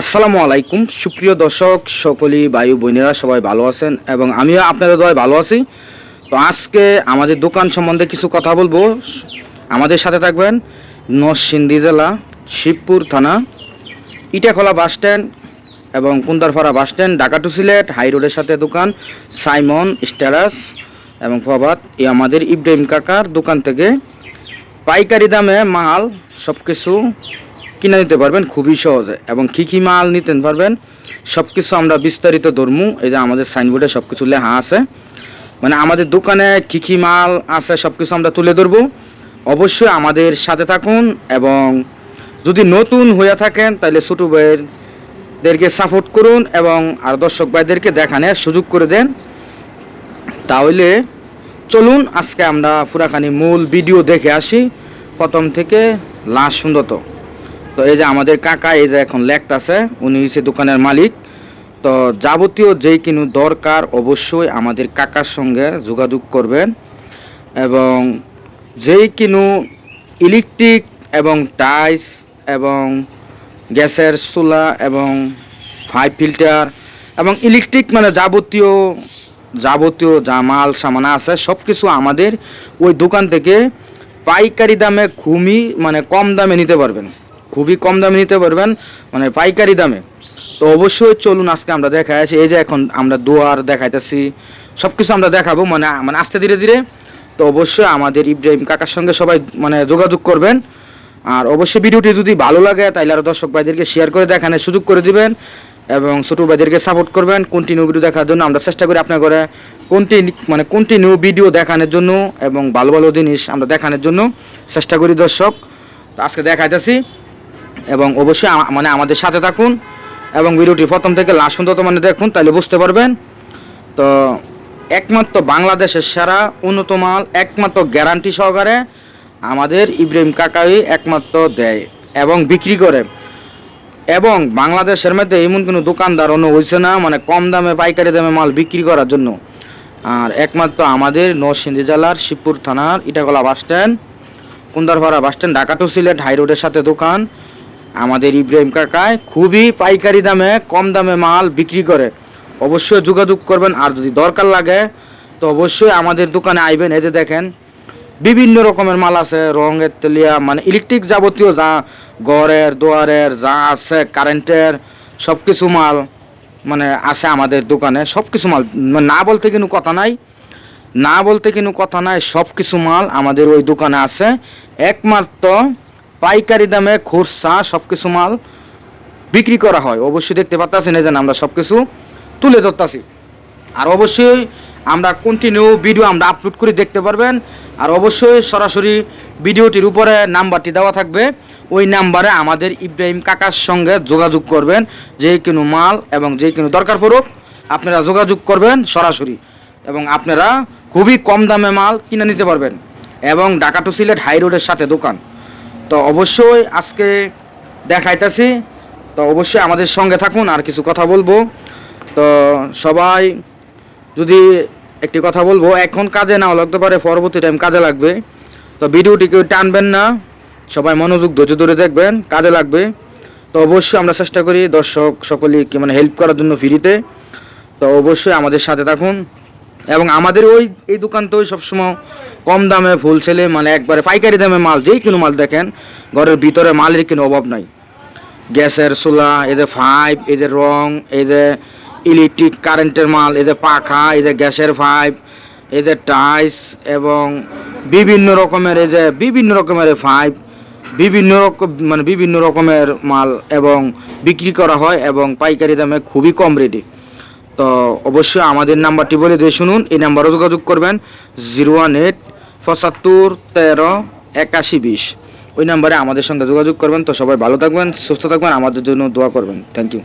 আসসালামু আলাইকুম। সুপ্রিয় দর্শক, সকলেই বায়ু বোনেরা সবাই ভালো আছেন এবং আমিও আপনাদের দয় ভালো আছি। তো আজকে আমাদের দোকান সম্বন্ধে কিছু কথা বলব। আমাদের সাথে থাকবেন নরসিংদী জেলা, শিবপুর থানা, ইটাখোলা বাস স্ট্যান্ড এবং Kundarpara bus stand, Dhaka to Sylhet, high রোডের সাথে দোকান, সাইমন স্ট্যারাস এবং প্রভাত। এই আমাদের ইব্রাহিম কাকার দোকান থেকে পাইকারি দামে মাল সব কিছু কিনে নিতে পারবেন, খুবই সহজে। এবং কী কী মাল নিতে পারবেন সব কিছু আমরা বিস্তারিত ধরমু। এই যে আমাদের সাইনবোর্ডে সব কিছু লেখা আছে। মানে আমাদের দোকানে কী কী মাল আছে সব কিছু আমরা তুলে ধরবো। অবশ্যই আমাদের সাথে থাকুন এবং যদি নতুন হয়ে থাকেন, তাহলে ছোটো ভাইয়েরদেরকে সাপোর্ট করুন এবং আর দর্শক ভাইদেরকে দেখানোর সুযোগ করে দেন। তাহলে চলুন, আজকে আমরা পুরাখানি মূল ভিডিও দেখে আসি। প্রথম থেকে লাস্ট সুন্দর তো এই যে আমাদের কাকা, এই যে এখন লেখট আছে, উনি হচ্ছে দোকানের মালিক। তো যাবতীয় যেই কিনু দরকার অবশ্যই আমাদের কাকার সঙ্গে যোগাযোগ করবেন এবং যেই কিনু ইলেকট্রিক এবং টাইস এবং গ্যাসের চুলা এবং ফাইভ ফিল্টার এবং ইলেকট্রিক মানে যাবতীয় যাবতীয় যা মাল সামান আছে সব কিছু আমাদের ওই দোকান থেকে পাইকারি দামে খুবই মানে কম দামে নিতে পারবেন। খুবই কম দামে নিতে পারবেন মানে পাইকারি দামে। তো অবশ্যই চলুন আজকে আমরা দেখাই আছি এই যে এখন আমরা দোয়ার দেখাইতেছি সব কিছু আমরা দেখাবো মানে মানে আস্তে ধীরে ধীরে। তো অবশ্যই আমাদের ইব্রাহিম কাকার সঙ্গে সবাই মানে যোগাযোগ করবেন। আর অবশ্যই ভিডিওটি যদি ভালো লাগে তাহলে আরও দর্শক ভাইদেরকে শেয়ার করে দেখানোর সুযোগ করে দিবেন এবং ছোটো ভাইদেরকে সাপোর্ট করবেন কন্টিনিউ ভিডিও দেখার জন্য। আমরা চেষ্টা করি আপনার করে কন্টিনিউ মানে কন্টিনিউ ভিডিও দেখানোর জন্য এবং ভালো ভালো জিনিস আমরা দেখানোর জন্য। চেষ্টা করি দর্শক। তো আজকে দেখাইতেছি। এবং অবশ্যই মানে আমাদের সাথে থাকুন এবং ভিডিওটি প্রথম থেকে লাস্ট পর্যন্ত মানে দেখুন, তাহলে বুঝতে পারবেন। তো, একমাত্র বাংলাদেশের সেরা, উন্নত মাল, একমাত্র গ্যারান্টি সহকারে আমাদের ইব্রাহিম কাকাই একমাত্র দেয় এবং বিক্রি করে। এবং বাংলাদেশের মধ্যে এমন কোনো দোকানদার অন্য হয়েছে না মানে কম দামে, পাইকারি দামে মাল বিক্রি করার জন্য। আর একমাত্র আমাদের নরসিংদী জেলার শিবপুর থানার Itakola bus stand, Kundarpara bus stand, Dhaka to Sylhet high রোডের সাথে দোকান। আমাদের ইব্রাহিম কাকায় খুবই পাইকারি দামে, কম দামে মাল বিক্রি করে। অবশ্যই যোগাযোগ করবেন, আর যদি দরকার লাগে, তো অবশ্যই আমাদের দোকানে আইবেন। যে দেখেন, বিভিন্ন রকমের মাল আছে, রঙের তেলিয়া মানে ইলেকট্রিক যাবতীয় যা ঘরের, দোয়ারের, যা আছে কারেন্টের সব কিছু মাল মানে আছে আমাদের দোকানে। সব কিছু মাল মানে না বলতে কিন্তু কথা নাই। না বলতে কিন্তু কথা নাই সব কিছু মাল আমাদের ওই দোকানে আছে। একমাত্র পাইকারি দামে খুচরা সব কিছু মাল বিক্রি করা হয়। অবশ্যই দেখতে পাচ্ছেন এই যে আমরা সব কিছু তুলে ধরতেছি। আর অবশ্যই আমরা কন্টিনিউ ভিডিও আমরা আপলোড করে দেখতে পারবেন। আর অবশ্যই সরাসরি ভিডিওটির উপরে নাম্বারটি দেওয়া থাকবে। ওই নাম্বারে আমাদের ইব্রাহিম কাকার সঙ্গে যোগাযোগ করবেন। যে কোনো মাল এবং যে কোনো দরকার পড়ুক, আপনারা যোগাযোগ করবেন সরাসরি। এবং আপনারা খুবই কম দামে মাল কিনে নিতে পারবেন। এবং ঢাকা টু সিলেট হাই রোডের সাথে দোকান। তো অবশ্যই আজকে দেখাইতেছি। তো অবশ্যই আমাদের সঙ্গে থাকুন, আর কিছু কথা বলব। তো সবাই যদি একটি কথা বলব, এখন কাজে নাও লাগতে পারে, পরবর্তী টাইম কাজে লাগবে। তো ভিডিওটি কেউ টানবেন না, সবাই মনোযোগ ধৈর্য ধরে দেখবেন, কাজে লাগবে। তো অবশ্যই আমরা চেষ্টা করি দর্শক সকলেকে মানে হেল্প করার জন্য ফ্রিতে তো অবশ্যই আমাদের সাথে থাকুন। এবং আমাদের ওই, এই দোকান তো সবসময় কম দামে ফুল ছেলে মানে একবারে পাইকারি দামে মাল, যেই কোনো মাল দেখেন, ঘরের ভিতরে মালের কোনো অভাব নাই। গ্যাসের চুলা এদের পাইপ এদের রং এদের ইলেকট্রিক কারেন্টের মাল এদের পাখা এদের গ্যাসের পাইপ এদের টাইস এবং বিভিন্ন রকমের, এই যে বিভিন্ন রকমের পাইপ বিভিন্ন রকম মানে বিভিন্ন রকমের মাল এবং বিক্রি করা হয় এবং পাইকারি দামে খুবই কম রেটে তো অবশ্যই আমাদের নাম্বারটি বলে দিয়ে শুনুন, এই নাম্বারও যোগাযোগ করবেন, জিরো ওয়ান এইট পঁচাত্তর তেরো একাশি বিশ। ওই নাম্বারে আমাদের সঙ্গে যোগাযোগ করবেন, তো সবাই ভালো থাকবেন, সুস্থ থাকবেন, আমাদের জন্য দোয়া করবেন। Thank you